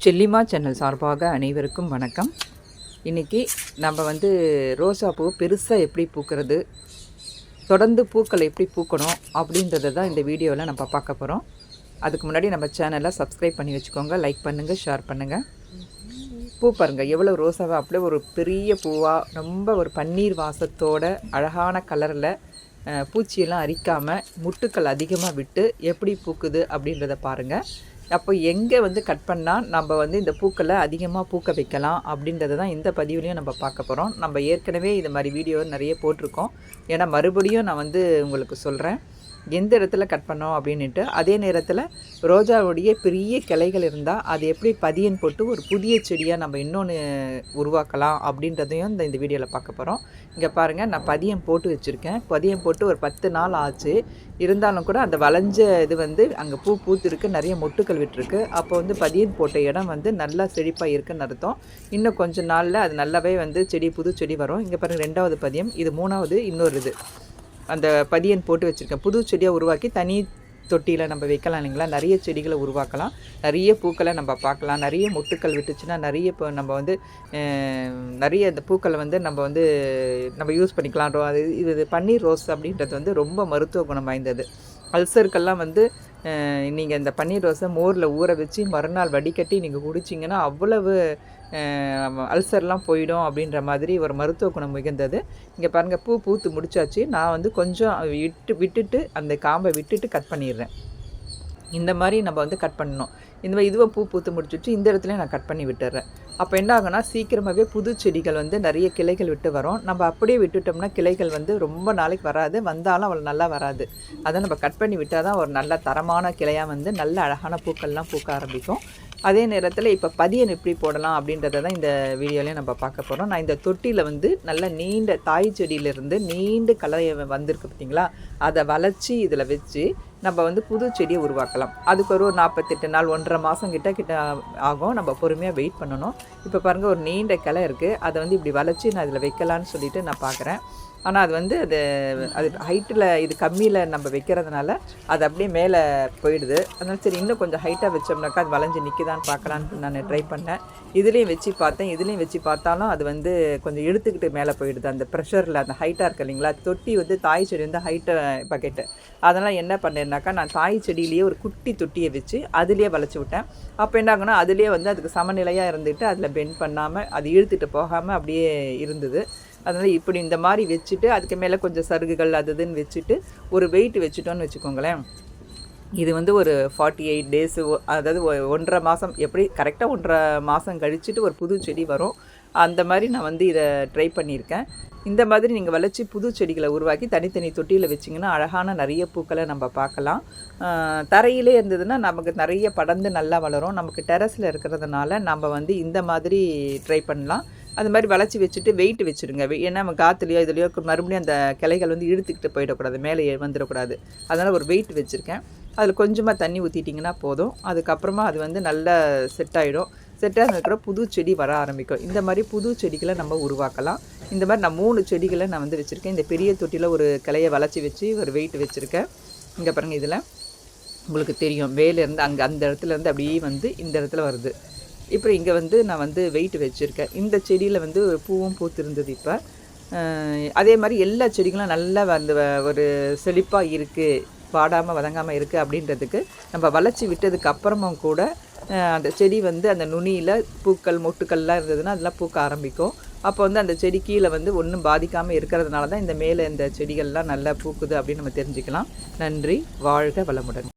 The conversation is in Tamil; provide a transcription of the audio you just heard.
செல்லிமா சேனல் சார்பாக அனைவருக்கும் வணக்கம். இன்றைக்கி நம்ம வந்து ரோசா பூ பெருசாக எப்படி பூக்கிறது தொடர்ந்து பூக்களை எப்படி பூக்கணும் அப்படின்றத தான் இந்த வீடியோவில் நம்ம பார்க்க போகிறோம் அதுக்கு முன்னாடி நம்ம சேனலை சப்ஸ்கிரைப் பண்ணி வச்சுக்கோங்க லைக் பண்ணுங்கள் ஷேர் பண்ணுங்கள் பூ பாருங்கள் எவ்வளோ ரோசாவை அப்படியே ஒரு பெரிய பூவாக ரொம்ப ஒரு பன்னீர் வாசத்தோட அழகான கலரில் பூச்சியெல்லாம் அரிக்காமல் முட்டுக்கள் அதிகமாக விட்டு எப்படி பூக்குது அப்படின்றத பாருங்கள் அப்போ எங்கே வந்து கட் பண்ணால் நம்ம வந்து இந்த பூக்களை அதிகமாக பூக்க வைக்கலாம் அப்படின்றத தான் இந்த பதிவுலையும் நம்ம பார்க்க போகிறோம் நம்ம ஏற்கனவே இது மாதிரி வீடியோ நிறைய போட்டிருக்கோம். ஏன்னா மறுபடியும் நான் வந்து உங்களுக்கு சொல்கிறேன் எந்த இடத்துல கட் பண்ணோம் அப்படின்ட்டு அதே நேரத்தில் ரோஜாவுடைய பெரிய கிளைகள் இருந்தால் அது எப்படி பதியன் போட்டு ஒரு புதிய செடியாக நம்ம இன்னொன்று உருவாக்கலாம் அப்படின்றதையும் இந்த இந்த வீடியோவில் பார்க்க போகிறோம் இங்கே பாருங்கள் நான் பதியம் போட்டு வச்சுருக்கேன். பதியம் போட்டு ஒரு பத்து நாள் ஆச்சு. இருந்தாலும் கூட அந்த வளைஞ்ச இது வந்து அங்கே பூ பூத்துருக்கு நிறைய மொட்டுக்கள் விட்டுருக்கு. அப்போ வந்து பதியன் போட்ட இடம் வந்து நல்லா செழிப்பாக இருக்குன்னு அர்த்தம். இன்னும் கொஞ்சம் நாளில் அது நல்லாவே வந்து செடி புது செடி வரும். இங்கே பாருங்கள் ரெண்டாவது பதியம் இது மூணாவது இன்னொரு இது. அந்த பதியன் போட்டு வச்சுருக்கேன். புது செடியாக உருவாக்கி தனி தொட்டியில் நம்ம வைக்கலாம் இல்லைங்களா? நிறைய செடிகளை உருவாக்கலாம். நிறைய பூக்களை நம்ம பார்க்கலாம். நிறைய மொட்டுக்கள் விட்டுச்சுன்னா நிறைய இப்போ நம்ம வந்து நிறைய இந்த பூக்களை வந்து நம்ம வந்து நம்ம யூஸ் பண்ணிக்கலாம் அது இது பன்னீர் ரோஸ் அப்படின்றது வந்து ரொம்ப மருத்துவ குணம் வாய்ந்தது. அல்சருக்கெல்லாம் வந்து நீங்கள் இந்த பன்னீர் ரோஸை மோரில் ஊற வச்சு மறுநாள் வடிகட்டி நீங்கள் குடிச்சிங்கன்னா அவ்வளவு அல்சர்லாம் போயிடும் அப்படின்ற மாதிரி ஒரு மருத்துவ குணம் மிகுந்தது. இங்கே பாருங்கள் பூ பூத்து முடிச்சாச்சு. நான் வந்து கொஞ்சம் விட்டு விட்டுட்டு அந்த காம்பை விட்டுட்டு கட் பண்ணிடுறேன். இந்த மாதிரி நம்ம வந்து கட் பண்ணணும். இந்த மாதிரி இதுவை பூ பூத்து முடிச்சுட்டு இந்த இடத்துல நான் கட் பண்ணி விட்டுறேன். அப்போ என்ன ஆகுனா சீக்கிரமாகவே புது செடிகள் வந்து நிறைய கிளைகள் விட்டு வரும். நம்ம அப்படியே விட்டுட்டோம்னா கிளைகள் வந்து ரொம்ப நாளைக்கு வராது. வந்தாலும் அவள் நல்லா வராது. அதை நம்ம கட் பண்ணி விட்டால் தான் ஒரு நல்ல தரமான கிளையாக வந்து நல்ல அழகான பூக்கள்லாம் பூக்க ஆரம்பிக்கும். அதே நேரத்தில் இப்போ பதியன் எப்படி போடலாம் அப்படின்றத தான் இந்த வீடியோலையும் நம்ம பார்க்க போகிறோம் நான் இந்த தொட்டியில் வந்து நல்ல நீண்ட தாய் செடியிலேருந்து நீண்ட கலையை வந்திருக்கு பார்த்தீங்களா அதை வளர்ச்சி இதில் வச்சு நம்ம வந்து புது செடியை உருவாக்கலாம். அதுக்கு ஒரு நாற்பத்தெட்டு நாள் ஒன்றரை மாதம் கிட்ட கிட்ட ஆகும். நம்ம பொறுமையாக வெயிட் பண்ணணும். இப்போ பாருங்கள் ஒரு நீண்ட கிளை இருக்குது அதை வந்து இப்படி வளர்ச்சி நான் இதில் வைக்கலான்னு சொல்லிட்டு நான் பார்க்குறேன் ஆனால் அது வந்து அது அது ஹைட்டில் இது கம்மியில் நம்ம வைக்கிறதுனால அது அப்படியே மேலே போயிடுது. அதனால சரி இன்னும் கொஞ்சம் ஹைட்டாக வச்சோம்னாக்கா அது வளைஞ்சு நிற்கிதான்னு பார்க்கலான்னு நான் ட்ரை பண்ணேன். இதுலேயும் வச்சு பார்த்தேன். இதுலேயும் வச்சு பார்த்தாலும் அது வந்து கொஞ்சம் இழுத்துக்கிட்டு மேலே போயிடுது. அந்த ப்ரெஷரில் அந்த ஹைட்டாக இருக்குது இல்லைங்களா? தொட்டி வந்து தாய் செடி வந்து ஹைட்டை பக்கெட்டு அதெல்லாம் என்ன பண்ணேன்னாக்கா நான் தாய் செடியிலேயே ஒரு குட்டி தொட்டியை வச்சு அதுலேயே வளைச்சி விட்டேன். அப்போ என்ன ஆகுனா அதுலேயே வந்து அதுக்கு சமநிலையாக இருந்துட்டு அதில் பெண்ட் பண்ணாமல் அது இழுத்துட்டு போகாமல் அப்படியே இருந்தது. அதனால் இப்படி இந்த மாதிரி வச்சுட்டு அதுக்கு மேலே கொஞ்சம் சருகுகள் அது இதுன்னு வச்சுட்டு ஒரு வெயிட் வச்சுட்டோன்னு வச்சுக்கோங்களேன். இது வந்து ஒரு ஃபார்ட்டி எயிட் டேஸு அதாவது ஒன்றரை மாதம் எப்படி கரெக்டாக ஒன்றரை மாதம் கழிச்சுட்டு ஒரு புது செடி வரும். அந்த மாதிரி நான் வந்து இதை ட்ரை பண்ணியிருக்கேன். இந்த மாதிரி நீங்கள் வளர்ச்சி புது செடிகளை உருவாக்கி தனித்தனி தொட்டியில் வச்சிங்கன்னா அழகான நிறைய பூக்களை நம்ம பார்க்கலாம். தரையிலே இருந்ததுன்னா நமக்கு நிறைய படர்ந்து நல்லா வளரும். நமக்கு டெரஸில் இருக்கிறதுனால நம்ம வந்து இந்த மாதிரி ட்ரை பண்ணலாம். அது மாதிரி வளைச்சி வச்சுட்டு வெயிட் வச்சுருங்க. ஏன்னா நம்ம காற்றுலையோ இதுலையோ மறுபடியும் அந்த கிளைகள் வந்து இழுத்துக்கிட்டு போயிடக்கூடாது மேலே வந்துடக்கூடாது. அதனால் ஒரு வெயிட் வச்சுருக்கேன். அதில் கொஞ்சமாக தண்ணி ஊற்றிட்டிங்கன்னா போதும். அதுக்கப்புறமா அது வந்து நல்லா செட் ஆகிடும் செட் ஆனதுக்கப்புறம் புது செடி வர ஆரம்பிக்கும். இந்த மாதிரி புது செடிகளை நம்ம உருவாக்கலாம். இந்த மாதிரி நான் மூணு செடிகளை நான் வந்து வச்சுருக்கேன். இந்த பெரிய தொட்டியில் ஒரு கிளையை வளைச்சி வச்சு ஒரு வெயிட் வச்சுருக்கேன். இங்கே பாருங்கள் இதில். உங்களுக்கு தெரியும். வேலேருந்து அங்கே அந்த இடத்துல இருந்து அப்படியே வந்து இந்த இடத்துல வருது. இப்போ இங்கே வந்து நான் வந்து வெயிட் வச்சுருக்கேன். இந்த செடியில் வந்து ஒரு பூவும் பூத்திருந்தது இப்போ. அதே மாதிரி எல்லா செடிகளும் நல்லா வந்து ஒரு செழிப்பாக இருக்குது வாடாமல் வதங்காமல் இருக்குது அப்படின்றதுக்கு நம்ம வளர்ச்சி விட்டதுக்கு அப்புறமும் கூட அந்த செடி வந்து அந்த நுனியில் பூக்கள் மொட்டுக்கள்லாம் இருந்ததுன்னா அதெல்லாம் பூக்க ஆரம்பிக்கும். அப்போ வந்து அந்த செடி கீழே வந்து ஒன்றும் பாதிக்காமல் இருக்கிறதுனால தான் இந்த மேலே இந்த செடிகள்லாம் நல்லா பூக்குது அப்படின்னு நம்ம தெரிஞ்சுக்கலாம். நன்றி. வாழ்க வளமுடன்.